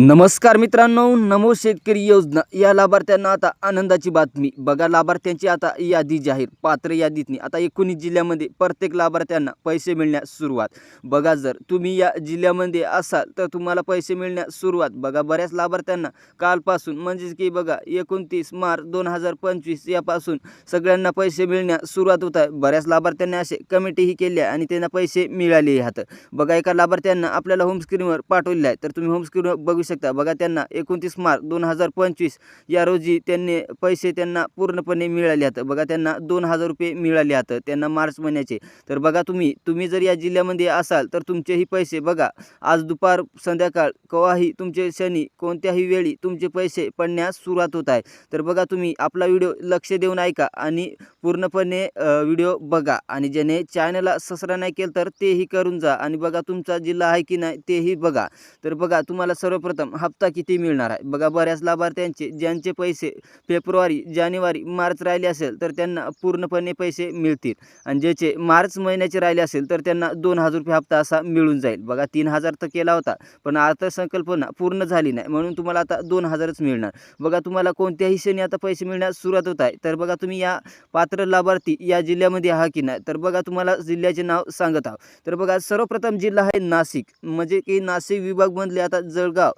नमस्कार मित्रांनो नमो शेतकरी योजना. या लाभार्थ्यांना आता आनंदाची बातमी. बघा लाभार्थ्यांची आता यादी जाहीर पात्र यादीतनी. आता एकोणीस जिल्ह्यामध्ये प्रत्येक लाभार्थ्यांना पैसे मिळण्यास सुरुवात. बघा जर तुम्ही या जिल्ह्यामध्ये असाल तर तुम्हाला पैसे मिळण्यास सुरुवात. बघा बऱ्याच लाभार्थ्यांना कालपासून म्हणजेच की बघा एकोणतीस मार्च दोन हजार पंचवीस यापासून सगळ्यांना पैसे मिळण्यास सुरुवात होत आहे. बऱ्याच लाभार्थ्यांनी असे कमिटीही केल्या आणि त्यांना पैसे मिळाले आहेत. बघा एका लाभार्थ्यांना आपल्याला होमस्क्रीनवर पाठवले पाठवलेलं आहे. तर तुम्ही होमस्क्रीनवर बघू शकता. बघा त्यांना एकोणतीस मार्च दोन हजार पंचवीस या रोजी त्यांनी पैसे त्यांना पूर्णपणे मिळाले आहेत. बघा त्यांना दोन हजार रुपये मिळाले आहेत त्यांना मार्च महिन्याचे. तर बघा तुम्ही तुम्ही जर या जिल्ह्यामध्ये असाल तर तुमचेही पैसे बघा. आज दुपार संध्याकाळ केव्हाही तुमचे शनी कोणत्याही वेळी तुमचे पैसे पडण्यास सुरुवात होत आहे. तर बघा तुम्ही आपला व्हिडिओ लक्ष देऊन ऐका आणि पूर्णपणे व्हिडिओ बघा आणि ज्याने चॅनलला सबस्क्राईब नाही केलं तर तेही करून जा आणि बघा तुमचा जिल्हा आहे की नाही तेही बघा. तर बघा तुम्हाला सर्वप्रथम हप्ता किती मिळणार आहे? बघा बऱ्याच लाभार्थ्यांचे ज्यांचे पैसे फेब्रुवारी जानेवारी मार्च राहिले असेल तर त्यांना पूर्णपणे पैसे मिळतील. आणि ज्याचे मार्च महिन्याचे राहिले असेल तर त्यांना दोन हजार रुपये हप्ता असा मिळून जाईल. बघा तीन हजार तर केला होता पण अर्थसंकल्पना पूर्ण झाली नाही. म्हणून तुम्हाला आता दोन हजारच मिळणार. बघा तुम्हाला कोणत्याही क्षणी आता पैसे मिळण्यास सुरुवात होत आहे. तर बघा तुम्ही या पात्र लाभार्थी या जिल्ह्यामध्ये आहात की नाही? तर बघा तुम्हाला जिल्ह्याचे नाव सांगत आहोत. तर बघा सर्वप्रथम जिल्हा आहे नाशिक. म्हणजे की नाशिक विभागमधले आता जळगाव.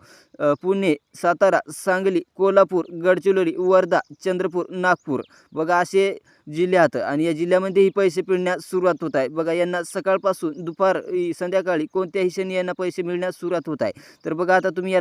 पुणे सातारा सांगली कोल्हापूर गडचिरोली वर्धा चंद्रपूर नागपूर. बघा असे जिल्हे आहेत आणि या जिल्ह्यामध्येही पैसे मिळण्यास सुरुवात होत आहे. बघा यांना सकाळपासून दुपार संध्याकाळी कोणत्याही क्षणी यांना पैसे मिळण्यास सुरुवात होत आहे. तर बघा आता तुम्ही या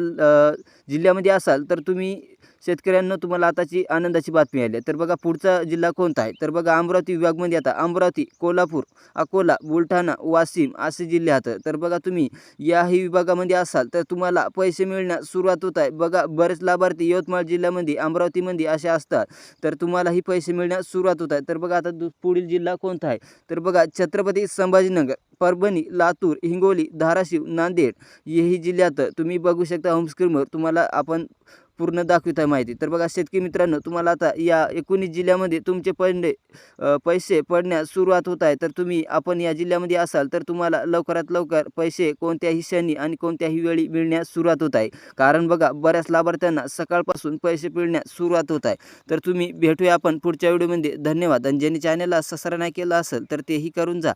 जिल्ह्यामध्ये असाल तर तुम्ही शेतकऱ्यांना तुम्हाला आताची आनंदाची बातमी आली आहे. तर बघा पुढचा जिल्हा कोणता आहे? तर बघा अमरावती विभागमध्ये आता अमरावती कोल्हापूर अकोला बुलढाणा वाशिम असे जिल्हे आहेत. तर बघा तुम्ही याही विभागामध्ये असाल तर तुम्हाला पैसे मिळण्यास सुरुवात होत आहे. बघा बरेच लाभार्थी यवतमाळ जिल्ह्यामध्ये अमरावतीमध्ये असे असतात. तर तुम्हालाही पैसे मिळण्यास सुरुवात होत आहे. तर बघा आता पुढील जिल्हा कोणता आहे? तर बघा छत्रपती संभाजीनगर परभणी लातूर हिंगोली धाराशिव नांदेड हेही जिल्ह्यात तुम्ही बघू शकता होमस्क्रीनवर तुम्हाला आपण पूर्ण दाखवित आहे माहिती. तर बघा शेतकरी मित्रांनो तुम्हाला आता या एकोणीस जिल्ह्यामध्ये तुमचे पंडे पैसे पडण्यास सुरुवात होत आहे. तर तुम्ही आपण या जिल्ह्यामध्ये असाल तर तुम्हाला लवकरात लवकर पैसे कोणत्याही क्षणी आणि कोणत्याही वेळी मिळण्यास सुरुवात होत आहे. कारण बघा बऱ्याच लाभार्थ्यांना सकाळपासून पैसे मिळण्यास सुरुवात होत आहे. तर तुम्ही भेटूया आपण पुढच्या व्हिडिओमध्ये. धन्यवाद. आणि ज्यांनी चॅनलला सबस्क्राईब नाही केलं असेल तर तेही करून जा.